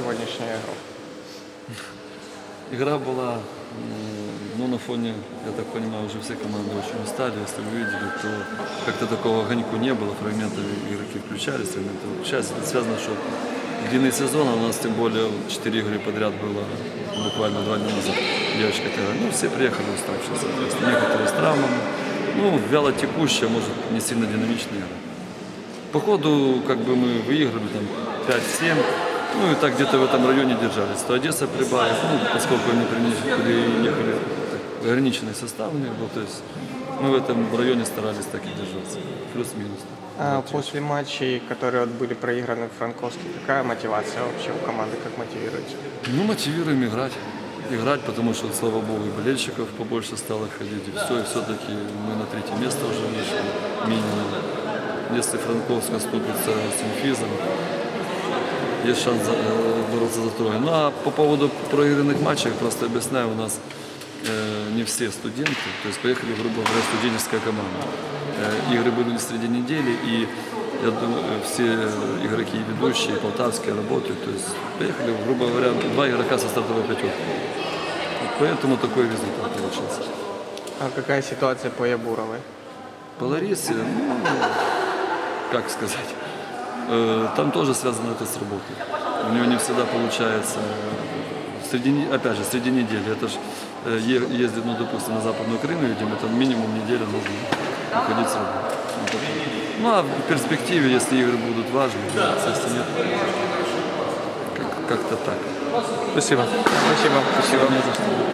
сегодняшнюю игру? Игра была, м, ну, на фоне, я так понимаю, уже все команды очень устали. Если вы видели, то как-то такого огоньку не было. Фрагменты игроки включались, фрагменты выключались. Это связано, что длинный сезон, а у нас тем более 4 игры подряд было буквально два дня назад. Девочка тогда, ну, все приехали уставшие, соответственно. Некоторые с травмами. Ну, вяло текущая, может, не сильно динамичная игра. По ходу как бы мы выиграли там 5-7, Ну и так где-то в этом районе держались. То Одесса прибавив, ну, поскольку они приехали ограниченный состав у них был, то есть мы в этом районе старались так и держаться, плюс-минус. А, после матчей, которые вот были проиграны в Франковске, какая мотивация вообще у команды, как мотивируете? Ну, мотивируем играть. Играть, потому что, слава богу, и болельщиков побольше стало ходить, и все, и все-таки мы на третье место уже вышли, минимум. Если Франковск оступится с инфизом, есть шанс за- э, бороться за второе. Ну а по поводу проигранных матчей, просто объясняю, у нас э, не все студенты, то есть поехали, грубо говоря, студенческая команда. Э, игры были среди недели, и я думаю, э, все игроки и ведущие, полтавские работают, то есть поехали, грубо говоря, два игрока со стартовой пятерки. Вот Поэтому такой результат получился. А какая ситуация по Ябуровой? По Ларисе, ну, как сказать, э, там тоже связано это с работой. У нее не всегда получается, э, среди, не- опять же, среди недели. Это ж э, е- ездит, ну, допустим, на Западную Украину, видимо, это минимум неделя нужно уходить с работы. Ну, такое. Ну, а в перспективе, если игры будут важны, то, если нет, как- как-то так. Спасибо. Спасибо. Спасибо. Не за что.